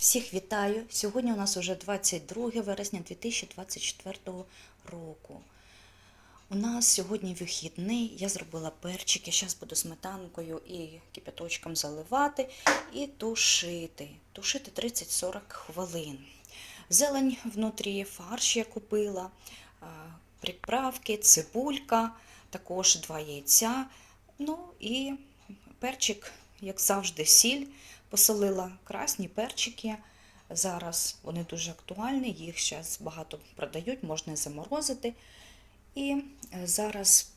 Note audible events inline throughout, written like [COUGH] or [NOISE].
Всіх вітаю! Сьогодні у нас уже 22 вересня 2024 року. У нас сьогодні вихідний. Я зробила перчики. Зараз буду сметанкою і кипяточком заливати і тушити. Тушити 30-40 хвилин. Зелень внутрі, фарш я купила, приправки, цибулька, також два яйця. Ну і перчик, як завжди, сіль. Посолила красні перчики. Зараз вони дуже актуальні, їх зараз багато продають, можна заморозити. І е, зараз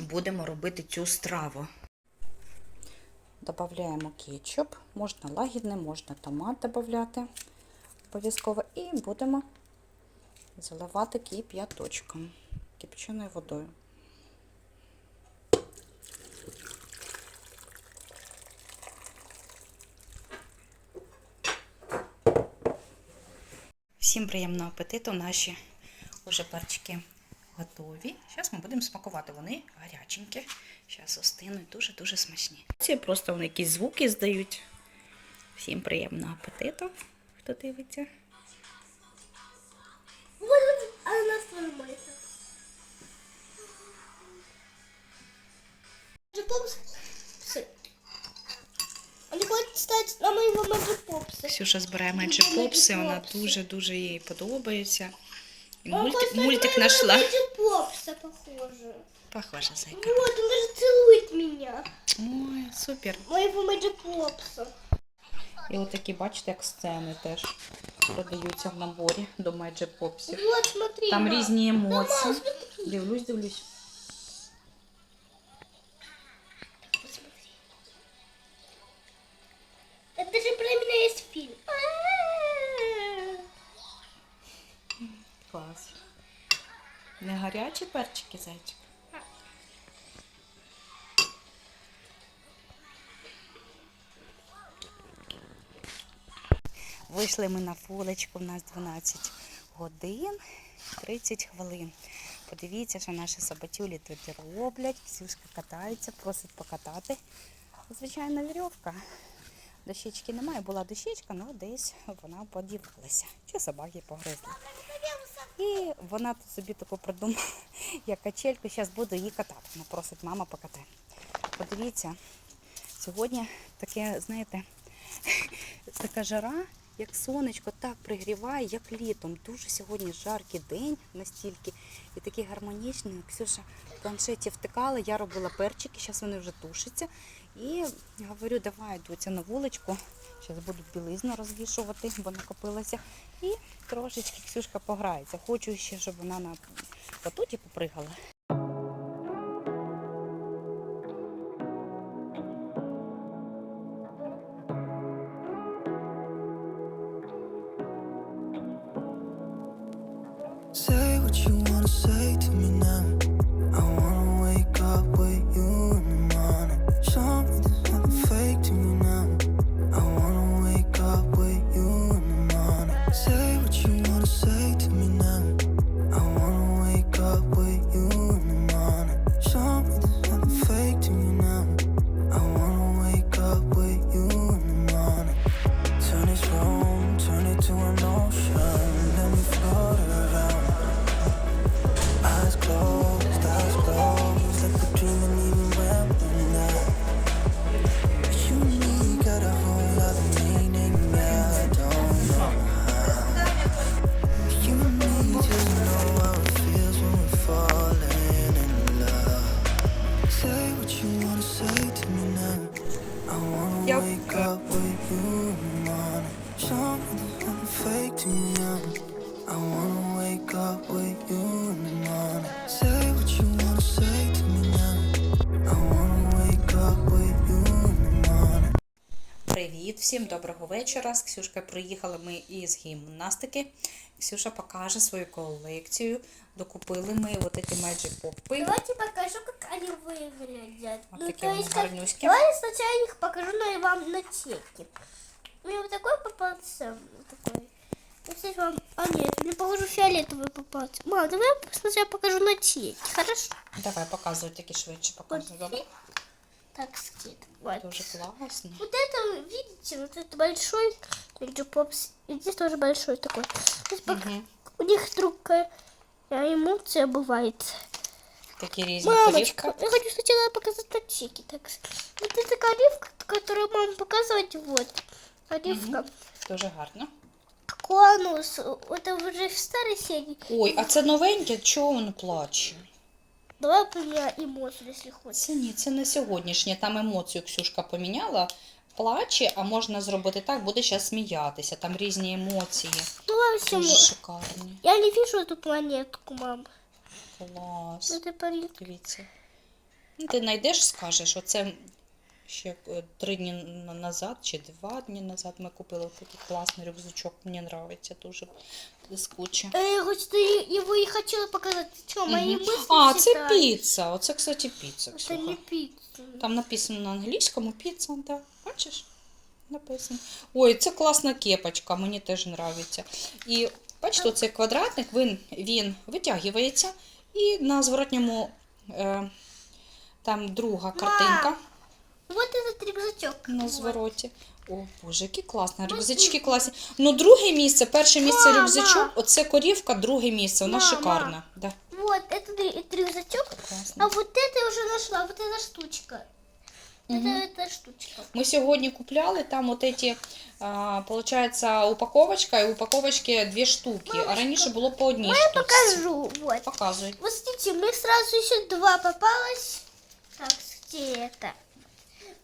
будемо робити цю страву. Додаємо кетчуп, можна лагідний, можна томат додати обов'язково. І будемо заливати кип'яточком, кипяченою водою. Всім приємного апетиту. Наші уже перчики готові. Зараз ми будемо смакувати. Вони гаряченькі. Зараз остинуть дуже-дуже смачні. Це просто вони якісь звуки здають. Всім приємного апетиту, хто дивиться. Вот, а она Ксюша збирає Magic Попси, вона дуже-дуже їй подобається. І Он мульти- хочет стать мультик знайшла. Попса, похоже. Похожа зайка. Вот, он даже целует меня. Ой, супер. Моего Magic Попса. І от такі, бачите, як сцени теж продаються в наборі до Magic Попсів. Вот, смотри. Там мам. різні Мама, емоції. смотри. Дивлюсь, дивлюсь. Гарячі перчики, зайчик? Вийшли ми на вуличку, у нас 12 годин 30 хвилин. Подивіться, що наші собатюлі тут роблять. Ксюшка катається, просить покатати. Звичайно, вірьовка. Дощечки немає, була дощечка, але десь вона подівалася. Чи собаки погризли. І вона тут собі таку придумала, як качельку. Зараз буду її катати. Вона просить мама покатай. Подивіться, сьогодні таке, знаєте, [LAUGHS] така жара, як сонечко, так пригріває, як літом. Дуже сьогодні жаркий день настільки і такий гармонічний. Ксюша в планшеті втикала, я робила перчики, зараз вони вже тушаться. І говорю, давай, доця, на вуличку. Зараз буду білизну розвішувати, бо накопилася. І трошечки Ксюшка пограється. Хочу ще, щоб вона на батуті попригала. Всім, доброго вечора. З Ксюшкою приїхали ми із гімнастики. Ксюша покаже свою колекцію. Докупили ми от ці Magic Popи. Давайте покажу, как они выглядят. Вот ну, такие то есть, как... Давай сначала я их покажу на, вам на теке. У меня вот такой попался. вот Такой. Ну, здесь вам... А нет, мне покажу фиолетовый попался. Мам, давай я сначала покажу на теке, хорошо? Давай показуй такі швидше показуй. Добре? Так сказать. Вот. Дуже класно. Вот это, видите, вот это большой Лиджи Попс. И здесь тоже большой такой. То есть пок- Мгм. У них другая эмоция бывает. Такі різні Мамочка, полівка. я хочу сначала показать на чеки. Так, с- вот эта оливка, которую мама показывать, вот. Оливка. Дуже гарно. Конус. Это уже в старой серии. Ой, а це новеньке, чого воно плаче? Давай поменяем эмоцию, если хочешь. Це ні, це не сьогоднішнє. Там емоцію Ксюшка поміняла. Плаче, а можна зробити так, буде зараз сміятися. Там різні емоції. Ну, в общем, Дуже шикарні. я не вижу эту планетку, мам. Клас. Это парень. Дивіться. Ну, ти знайдеш, скажеш, оце ще е, три дні на- назад чи два дні назад ми купили такий класний рюкзачок. Мені подобається дуже блискуче. Э, Я хоть ты его и хотела показать. Ты что, мои Мгм. мысли А, це читаешь? піца. Оце, кстати, піца. Это Ксюха. не пицца. Там написано на англійському піца, да. Бачиш? Написано. Ой, це класна кепочка, мені теж подобається. І бачите, цей квадратник він, він витягується, і на зворотньому е, там друга картинка Вот этот рюкзачок. на Вот. звороті. О, Боже, які класні. Рюкзачки класні. Ну, друге місце, перше місце Мама! рюкзачок, оце корівка, друге місце. Вона Мама! шикарна. Да, Вот, это, рю- это рюкзачок. класно. А вот это я уже нашла. Вот эта штучка. Мгм. Это эта штучка. Ми сьогодні купляли там от эти, а, получается, упаковочка і упаковочки дві штуки, а раніше було по одній штуці. Покажу. Вот. Показуй. Вот смотрите, мне сразу еще два попалось. Так, где это?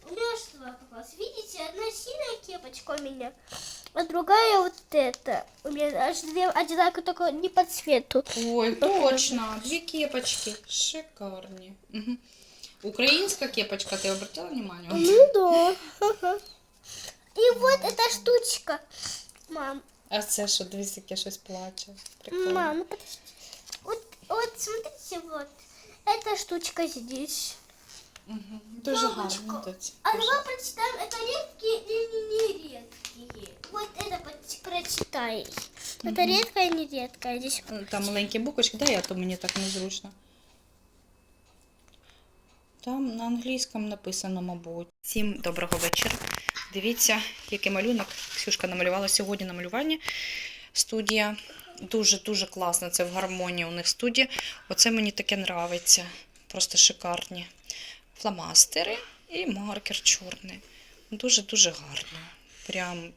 У меня аж два попалось. Видите, одна синяя кепочка у меня, а другая вот эта. У меня аж две одинаковые, только не по цвету. Ой, точно, дві кепочки. Шикарні. Угу. Українська кепочка, ти обратила внимание? Ну да. Ага. И вот эта штучка. Мам, А це що, дивись, яке щось плаче. Прикольно. мам, ну подожди. Вот, вот смотрите, вот. Эта штучка здесь. Угу. Дуже Мамочка, гарно. доці, А дуже. давай прочитаем, это редкие или не редкие. Вот это поч- прочитай. Это редкое и не редкое. Здесь Там маленькі буквочки, да, я то мені так незручно. Там на англійському написано, мабуть. Всім доброго вечора. Дивіться, який малюнок Ксюшка намалювала сьогодні на малюванні. Студія. Дуже-дуже класно. Це в гармонії у них студія. Оце мені таке нравиться. Просто шикарні. Фломастери і маркер чорний. Дуже-дуже гарно. Прям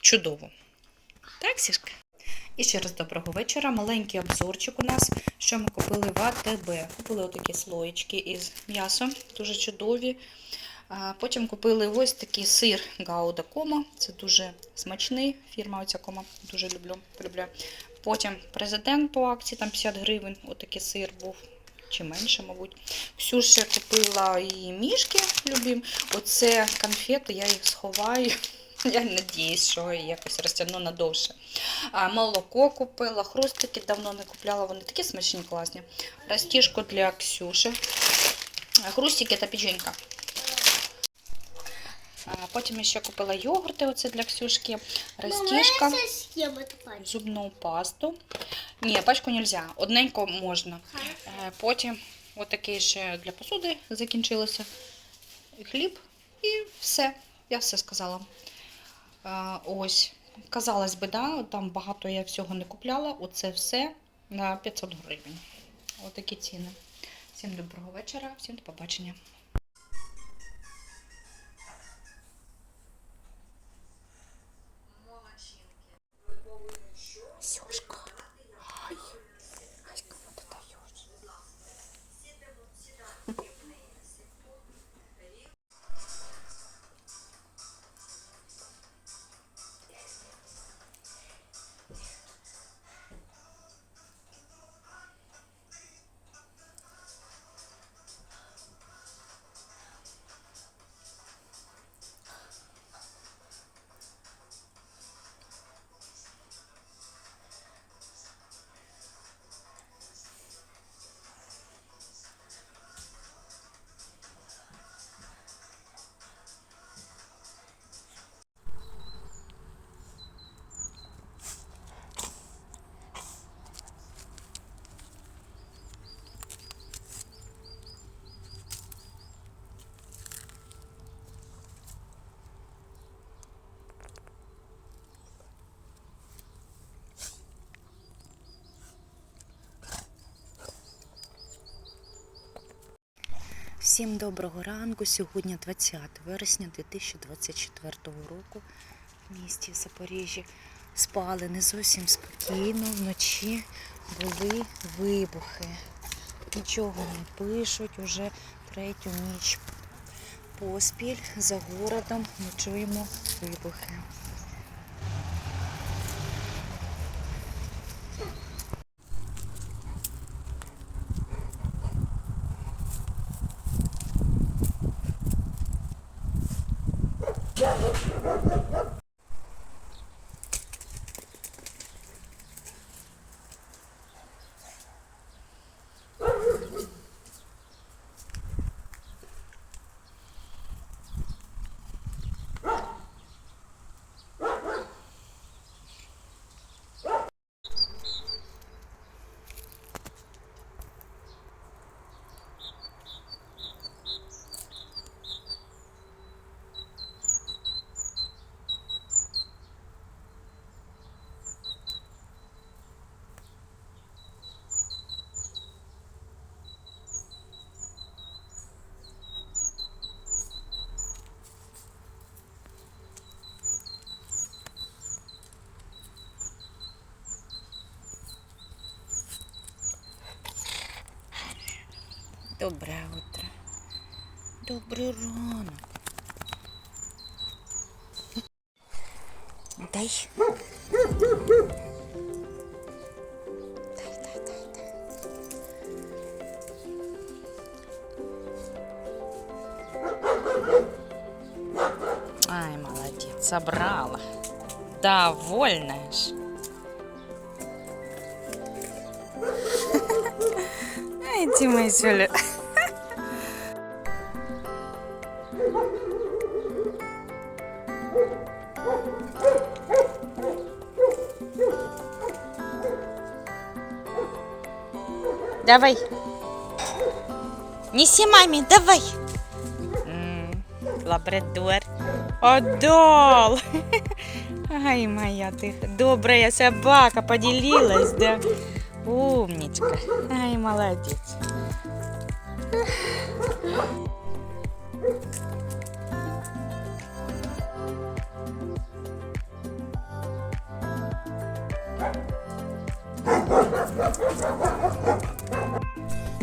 чудово. Так, Сішка? І ще раз доброго вечора. Маленький обзорчик у нас, що ми купили в АТБ. Купили отакі слоєчки із м'ясом, дуже чудові. Потім купили ось такий сир Гауда Кома. Це дуже смачний. Фірма оця Кома. Дуже люблю. полюбляю. Потім президент по акції, там 50 гривень. Отакий сир був. Чи менше, мабуть. Ксюша купила і мішки любим. Оце конфети, я їх сховаю. Я надіюсь, що якось розтягну надовше. А, молоко купила, хрустики давно не купляла, вони такі смачні, класні. Растіжку для Ксюші. Хрустики та печенька. Потім ще купила йогурти оце для Ксюшки. Эту пачку. зубну пасту. Ні, пачку не можна, одненько можна. Е, Потім отакий ще для посуди закінчилося. Хліб і все. Я все сказала. Е, Ось. Казалось би, да, там багато я всього не купляла. Оце все на 500 гривень. Отакі ціни. Всім доброго вечора, всім до побачення. Сюшка. Всім доброго ранку. Сьогодні 20 вересня 2024 року в місті Запоріжжі. Спали не зовсім спокійно. Вночі були вибухи. Нічого не пишуть уже третю ніч поспіль за городом ми чуємо вибухи. Доброе утро. Добрий ранок. Дай. Дай, дай, дай. Ай, молодец, собрала. Довольная. Дима Зюля. Давай. Неси маме, давай. М, Лабрадор. Отдал. Ай, моя ты добрая собака, поделилась, да? Умничка. Ай, молодец.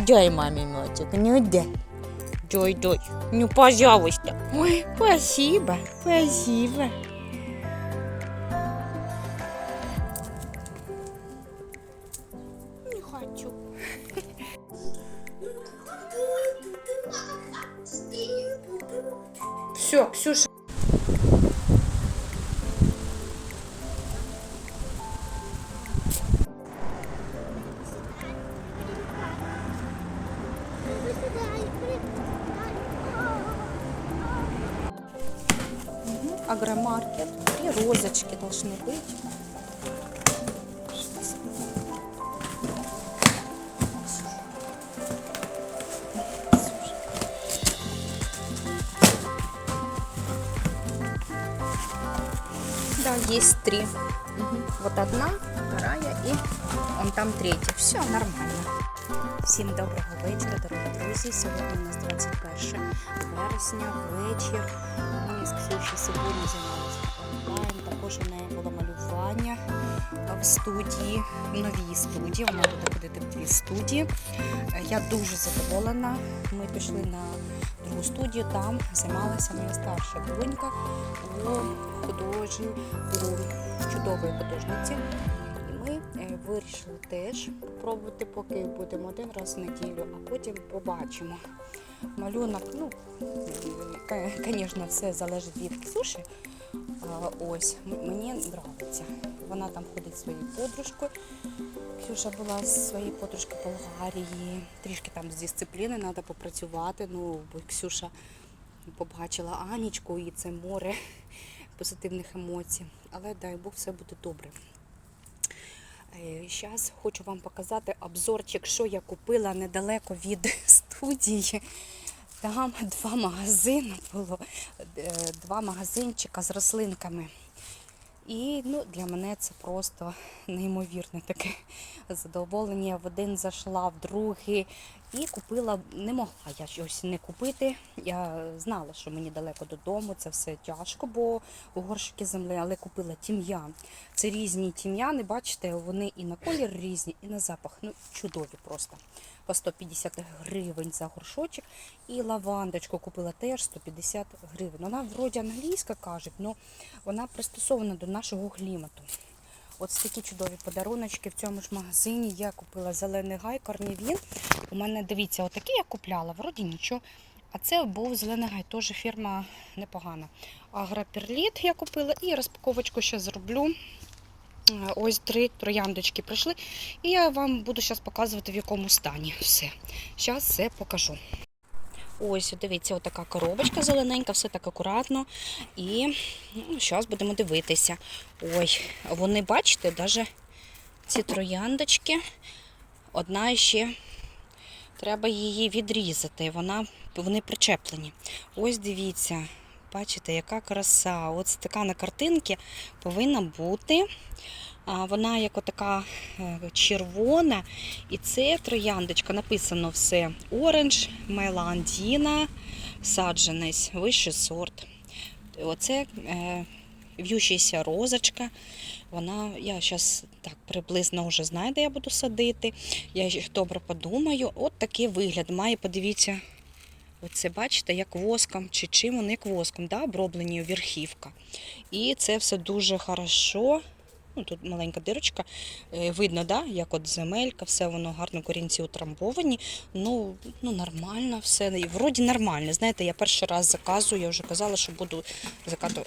Дай маме мячик, ну да. Дай, дай. Ну, пожалуйста. Ой, спасибо, спасибо. Не хочу. [LAUGHS] Все, Ксюша. Всім доброго вечора, дорогі друзі. Сьогодні у нас 21 вересня, вечір. Ми з Ксюші сьогодні займалися онлайн. Також у неї було малювання в студії, в новій студії. Вона буде ходити в дві студії. Я дуже задоволена. Ми пішли на другу студію, там займалася моя старша донька у художній, у чудової художниці. Е, вирішили теж спробувати, поки будемо один раз в неділю, а потім побачимо. Малюнок, ну, звісно, все залежить від Ксюші. А, Ось, мені подобається. Вона там ходить зі своєю подружкою. Ксюша була з своєю подружкою Болгарії. Трішки там з дисципліни треба попрацювати. Ну, бо Ксюша побачила Анічку і це море [LAUGHS] позитивних емоцій. Але дай Бог, все буде добре. Зараз хочу вам показати обзорчик, що я купила недалеко від [LAUGHS] студії. Там два магазини було, е, два магазинчика з рослинками. І ну, для мене це просто неймовірне таке [LAUGHS] задоволення. В один зайшла, в другий. І купила, не могла я щось не купити. Я знала, що мені далеко додому, це все тяжко, бо у горщики землі, але купила тім'ян. Це різні тім'яни, бачите, вони і на колір різні, і на запах. Ну, чудові просто. По 150 гривень за горшочок. І лавандочку купила теж 150 гривень. Вона вроді англійська кажуть, але вона пристосована до нашого клімату. Ось такі чудові подаруночки в цьому ж магазині. Я купила зелений гай, корнівін. У мене, дивіться, отакий я купляла, вроді нічого. А це був зелений гай, теж фірма непогана. Агроперліт я купила і розпаковочку ще зроблю. Е, Ось три трояндочки прийшли. І я вам буду зараз показувати, в якому стані все. Зараз все покажу. Ось, дивіться, отака коробочка зелененька, все так акуратно. І зараз будемо дивитися. Ой, вони, бачите, навіть ці трояндочки, одна ще треба її відрізати. Вона, вони причеплені. Ось дивіться, бачите, яка краса. Ось така на картинці повинна бути. Вона як отака е, червона. І це трояндочка, написано все. Оранж, меландіна, саджанець, вищий сорт. Оце е, в'ющаяся розочка. Вона, я зараз так приблизно вже знаю, де я буду садити. Я добре подумаю. От такий вигляд має, подивіться. Оце бачите, як воском чи чим вони як воском, да, оброблені верхівка. І це все дуже хорошо. Ну, тут маленька дирочка. Е, Видно, да, як от земелька, все воно гарно корінці утрамбовані. Ну, ну нормально все. І вроді нормально. Знаєте, я перший раз заказую, я вже казала, що буду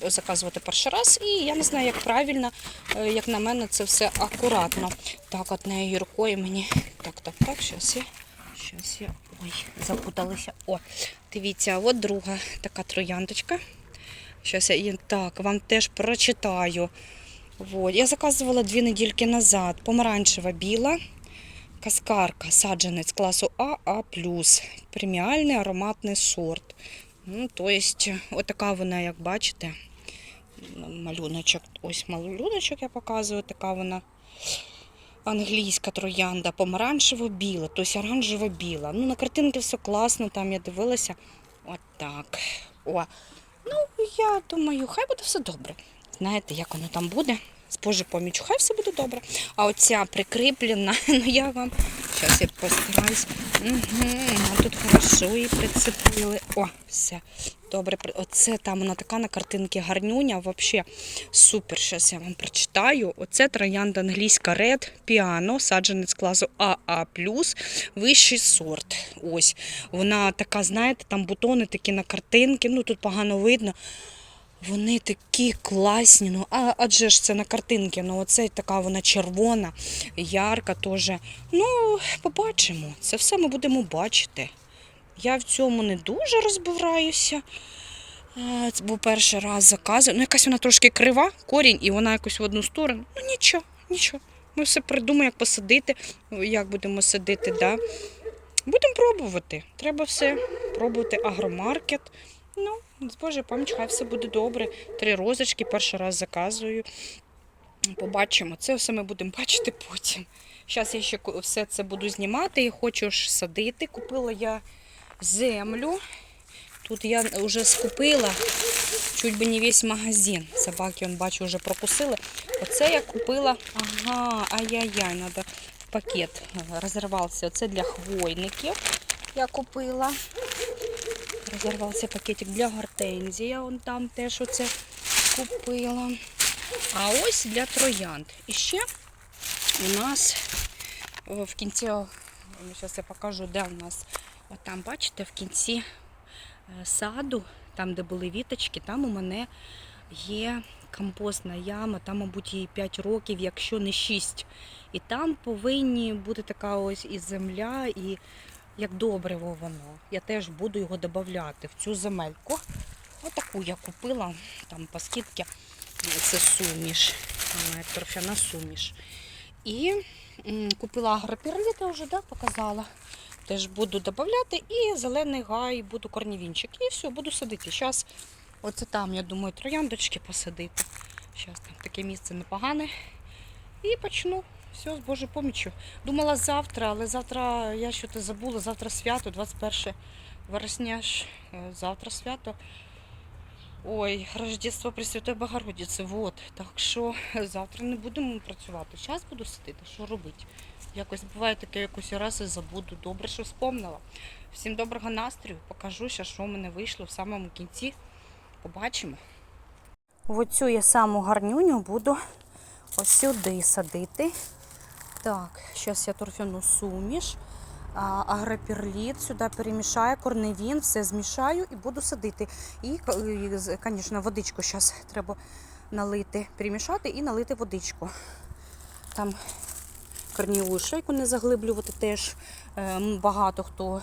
заказувати перший раз. І я не знаю, як правильно, Е, як на мене, це все акуратно. Так, от нею рукою мені. Так, так, так, зараз я. Щас я. Ой, запуталася. О, дивіться, от друга така трояндочка. Щас я так, вам теж прочитаю. Вот. Я заказувала дві недільки назад. Помаранчева біла, каскарка, саджанець класу А, А+, преміальний ароматний сорт. Ну, то есть, отака вона, як бачите, малюночок. Ось малюночок я показую, така вона англійська троянда, помаранчево-біла, тобто оранжево-біла. Ну, на картинці все класно, там я дивилася. От. О. Ну, я думаю, хай буде все добре. Знаєте, як воно там буде? З Божою помічю, хай все буде добре. А оця прикріплена, [LAUGHS] ну я вам. Зараз я постараюсь. Угу, а тут хорошо її прицепили. О, все. Добре, оце там вона така на картинці гарнюня, взагалі супер. Зараз я вам прочитаю. Оце троянда англійська Red Piano, саджанець класу АА+, вищий сорт. Ось. Вона така, знаєте, там бутони такі на картинці, ну тут погано видно. Вони такі класні, ну а адже ж це на картинці, ну оце така вона червона, ярка теж. Ну, побачимо. Це все ми будемо бачити. Я в цьому не дуже розбираюся. Це був перший раз заказую. Ну, якась вона трошки крива, корінь, і вона якось в одну сторону. Ну нічого, нічого. Ми все придумаємо, як посадити, як будемо садити. Да? Будемо пробувати. Треба все пробувати. Агромаркет. Ну, з Божою пам'ять, хай все буде добре. Три розочки, перший раз заказую. Побачимо. Це все ми будемо [LAUGHS] бачити потім. Зараз я ще все це буду знімати і хочу ж садити. Купила я землю. Тут я вже скупила чуть би не весь магазин. Собаки, он бачу, вже прокусили. Оце я купила. Ага, ай-яй-яй, треба пакет розірвався. Оце для хвойників я купила. Розірвався пакетик для гортензії. Я вон там теж оце купила. А ось для троянд. І ще у нас в кінці, зараз я покажу, де у нас. От там, бачите, в кінці е, саду, там, де були віточки, там у мене є компостна яма, там, мабуть, їй 5 років, якщо не 6. І там повинні бути така ось і земля, і як добриво воно. Я теж буду його додати в цю земельку. Отаку я купила, там по скидці. Це суміш, торфяна суміш. І купила агропірліт, я вже да, показала. Теж буду додати і зелений гай, буду корнівінчик. І все, буду садити. Зараз оце там, я думаю, трояндочки посадити. Зараз там таке місце непогане. І почну Все, з Божою поміччю. Думала завтра, але завтра я щось забула. Завтра свято, 21 вересня е, Завтра свято. Ой, Рождество Пресвятої Богородиці. Вот. Так що завтра не будемо працювати. Зараз буду сидіти. Що робити? Якось буває таке, якось раз і забуду. Добре, що вспомнила. Всім доброго настрою. Покажу ще, що в мене вийшло в самому кінці. Побачимо. Оцю я саму гарнюню буду ось сюди садити. Так, зараз я торфяну суміш, агроперліт сюди перемішаю, корневін, все змішаю і буду садити. І, звісно, водичку зараз треба налити, перемішати і налити водичку. Там корніву шейку не заглиблювати теж. е, Багато хто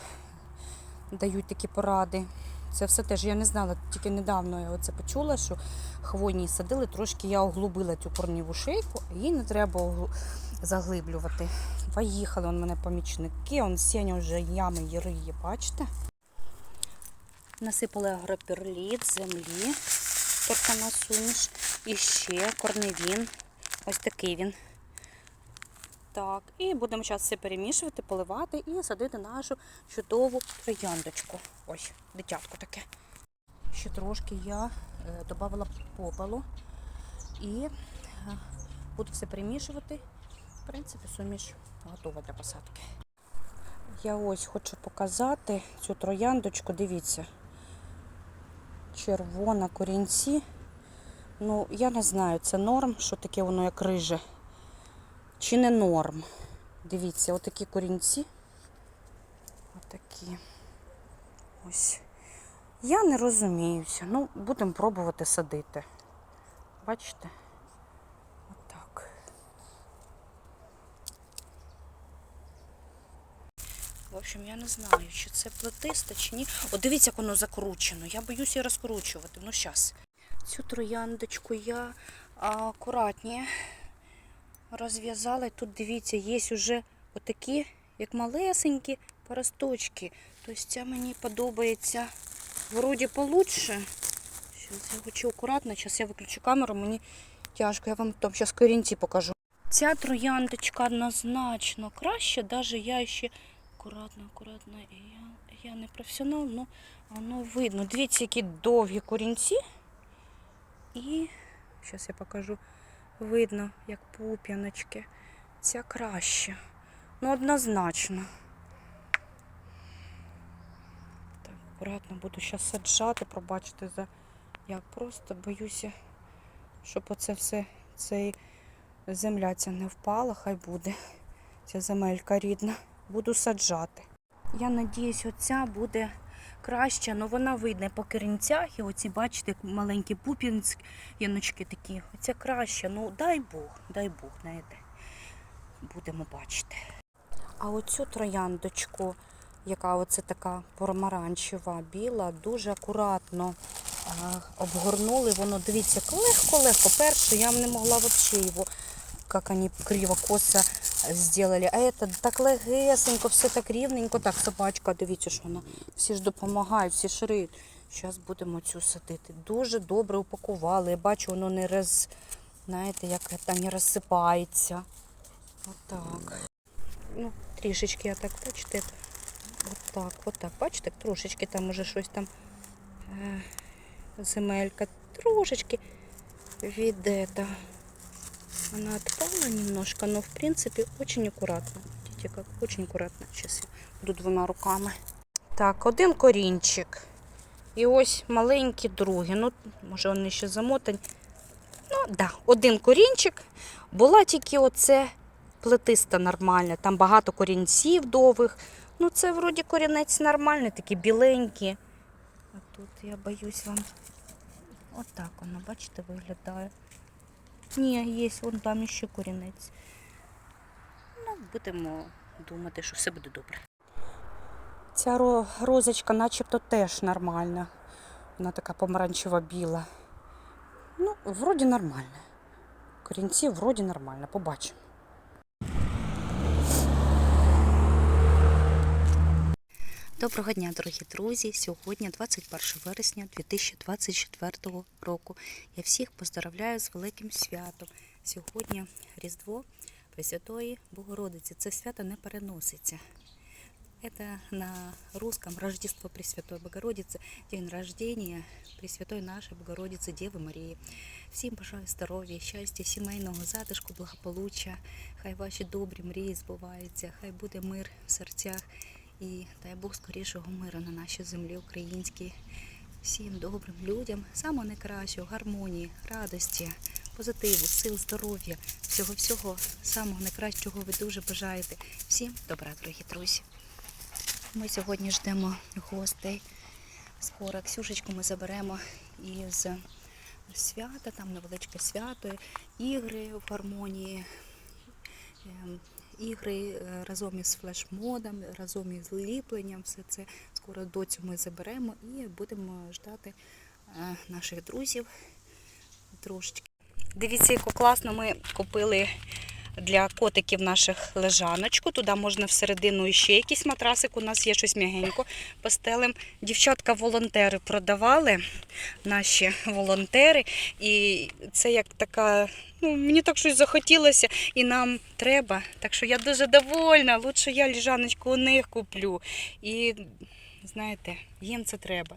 дають такі поради. Це все теж я не знала, тільки недавно я оце почула, що хвойні садили, трошки я оглубила цю корніву шейку, їй не треба оглу- заглиблювати. Поїхали он мене помічники, он сінь вже ями риє, бачите? Насипали агроперліт, землі, торфяна суміш, і ще корневін. Ось такий він. Так, і будемо зараз все перемішувати, поливати і садити нашу чудову трояндочку. Ось, дитятко таке. Ще трошки я е, додавала попелу і е, буду все перемішувати. В принципі, суміш готова для посадки. Я ось хочу показати цю трояндочку. Дивіться. Червона корінці. Ну, я не знаю, це норм, що таке воно як риже. Чи не норм. Дивіться, отакі корінці. Отакі. Ось. Я не розуміюся. Ну, будемо пробувати садити. Бачите? Отак. В общем, я не знаю, чи це плетисте, чи ні. О, дивіться, як воно закручено. Я боюсь її розкручувати. Ну, зараз. Цю трояндочку я акуратніше розв'язала. Тут, дивіться, є вже отакі, як малесенькі поросточки. Тобто ця мені подобається вроді получше. Зараз я хочу акуратно, зараз я виключу камеру, мені тяжко, я вам там зараз корінці покажу. Ця трояндочка однозначно краще, навіть я ще акуратно, акуратно. Я, я не професіонал, але воно видно. Дивіться, які довгі корінці. І зараз я покажу. Видно, як пуп'яночки. Ця краще. Ну, однозначно. Так, акуратно буду зараз саджати, пробачте за як просто боюся, щоб оце все, цей земля ця не впала, хай буде. Ця земелька рідна. Буду саджати. Я надіюсь, оця буде краще, але вона видне по корінцях. І оці, бачите, маленькі пуп'янські яночки такі. Оця краще. Ну дай Бог, дай Бог, знаєте. Будемо бачити. А оцю трояндочку, яка оце така помаранчева, біла, дуже акуратно обгорнули. Воно, дивіться, легко-легко. Перше, я не могла взагалі його, як вони криво косо зробили. А це так легесенько, все так рівненько. Так, собачка, дивіться, що вона. Всі ж допомагають, всі шириють. Зараз будемо цю садити. Дуже добре упакували. Я бачу, воно не роз, знаєте, як це не розсипається. Отак. Ну, трішечки я так, бачите, отак, отак. Бачите, трошечки там уже щось там е, земелька, трошечки від этого. Она отпала немножко, но в принципе очень аккуратно. Видите, как очень аккуратно. Сейчас я буду двома руками. Так, один корінчик. І ось маленький другий. Ну, може вони ще замотані. Ну, да, один корінчик. Була тільки оце плетиста нормальна. Там багато корінців довгих. Ну, це вроді корінець нормальний, такі біленькі. А тут я боюсь вам. Отак воно, бачите, виглядає. Ні, є, вон там ще корінець. Ну, будемо думати, що все буде добре. Ця розочка начебто теж нормальна. Вона така помаранчева біла. Ну, вроді нормальна. Корінці вроді нормально, побачимо. Доброго дня, дорогі друзі! Сьогодні 21 вересня 2024 року. Я всіх поздравляю з великим святом. Сьогодні Різдво Пресвятої Богородиці. Це свято не переноситься. Это на русском Рождество Пресвятой Богородицы, день рождения Пресвятой нашей Богородицы Девы Марії. Всім бажаю здоров'я, щастя, сімейного затишку, благополуччя. Хай ваші добрі мрії збуваються, хай буде мир в серцях і дай Бог скорішого миру на нашій землі українській. Всім добрим людям, самого найкращого, гармонії, радості, позитиву, сил, здоров'я, всього всього самого найкращого ви дуже бажаєте. Всім добра, дорогі друзі. Ми сьогодні ждемо гостей. Скоро Ксюшечку ми заберемо із свята, там невеличке свято, ігри в гармонії, ем, ігри е, разом із флешмодом, разом із ліпленням. Все це скоро доцю ми заберемо і будемо ждати е, наших друзів трошечки. Дивіться, яку класно ми купили для котиків наших лежаночку. Туди можна всередину ще якийсь матрасик. У нас є щось м'ягенько. Постелем. Дівчатка-волонтери продавали, наші волонтери. І це як така. Ну, мені так щось захотілося і нам треба. Так що я дуже довольна. Лучше я лежаночку у них куплю. І знаєте, їм це треба.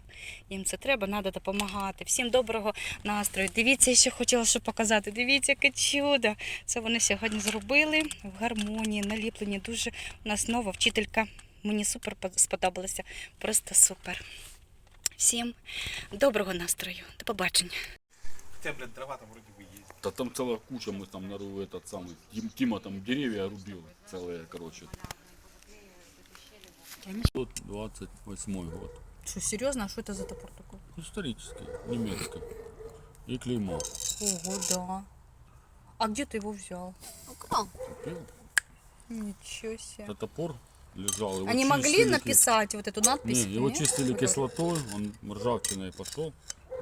Їм це треба, треба допомагати. Всім доброго настрою. Дивіться, що хотіла ще показати. Дивіться, яке чудо. Це вони сьогодні зробили в гармонії, наліплені. Дуже у нас нова вчителька. Мені супер по- сподобалося. Просто супер. Всім доброго настрою. До побачення. Хотя, блядь, дрова там вроде бы есть. Да там целая куча, мы там на ру- этот самый, Тим- Тима там деревья рубил, целые, короче. 28 год. Що, серйозно? А що це за топор такий? Исторический, немецкий. И клеймо. Ого, да. А где ты его взял? Купил. Ничего себе. Это топор лежал. его Они могли чистили написать вот эту надпись? Не, его нет? чистили кислотой, он ржавчиной пошел.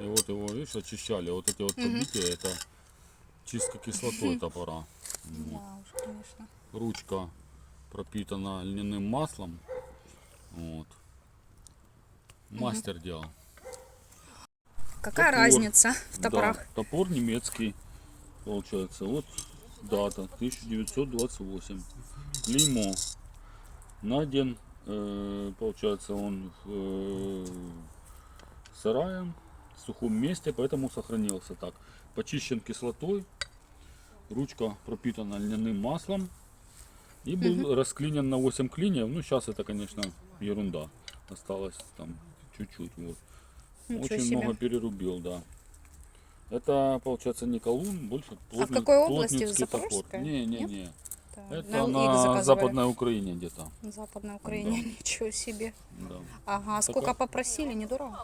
И вот его, видишь, очищали. Вот эти вот побития, это чистка кислотой топора. Да уж, конечно. Ручка пропитана льняным маслом. Вот. Мастер делал. Какая Топор. разница в топорах? Да, топор немецкий, получается. Вот дата 1928. Клеймо. Найден, э, получается, он в э, сараем, в сухом месте, поэтому сохранился так. Почищен кислотой, ручка пропитана льняным маслом и был расклинен на 8 клиньев. Ну, сейчас это, конечно, ерунда. Осталось там чуть-чуть. Вот. Ничего Очень себе. много перерубил, да. Это, получается, не колун, больше плотный, какой области? топор. Запорожская? Не, не, Нет? не. Да. Это На на. Западной Украине где-то. На Западной Украине. [LAUGHS] Ничего себе. Да. Ага, сколько попросили? Недорого?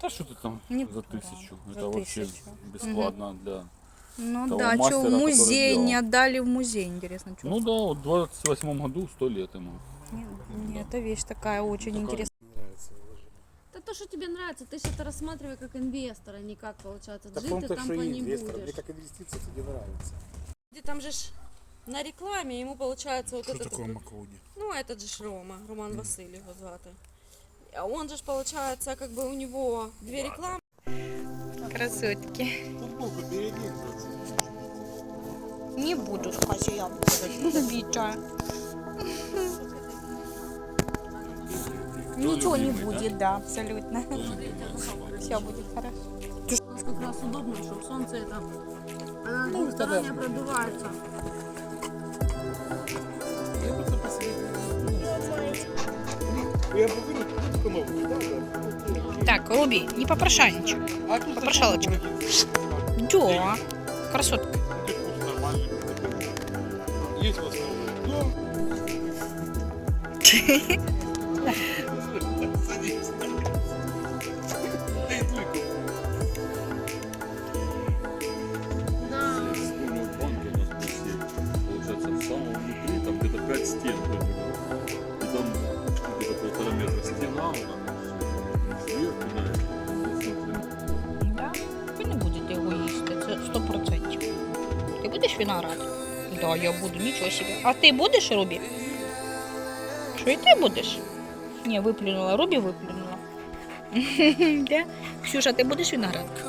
Да что ты там Не за тысячу? За Это вообще тысячу. бесплатно для... Ну Того да, что мастера, в который музей не отдали в музей, интересно, что? Ну да, вот в 28 году 100 лет ему. Не, не, это вещь такая очень интересная. Да то, что тебе нравится, ты же это рассматривай как инвестор, а не как получается. Так Жить ты там по не инвестор. будешь. Мне как инвестиция тебе нравится. Там же ж на рекламе ему получается вот Что этот, такое Макауди? ну этот же ж Рома, Роман его звати. А он же ж получается как бы у него две рекламы. Красотки. Футболку переодень. Не буду, хозяин. [LAUGHS] Витя. Ничего любимый, не будет, да, да абсолютно. [LAUGHS] Все будет хорошо. Как раз удобно, чтобы солнце это... Э, Она ну, тогда... не продувается. Так, Руби, не попрошайничай. Попрошалочка. Да, красотка. Есть [LAUGHS] Садись. Да и только. Да. Вспомнил, в банке у нас был сейф. Получается, в самом внутри там где-то 5 стен были. И там где-то полтора метра стена, вот там сверху, да, посмотрим. Да, ви не будете його це 100%. Ти будеш виноград? Да, я буду, нічого собі. А ти будеш, Рубі? Що і ти будеш? Ні, виплюнула, Рубі виплюнула. Ксюша, ти будеш виноград?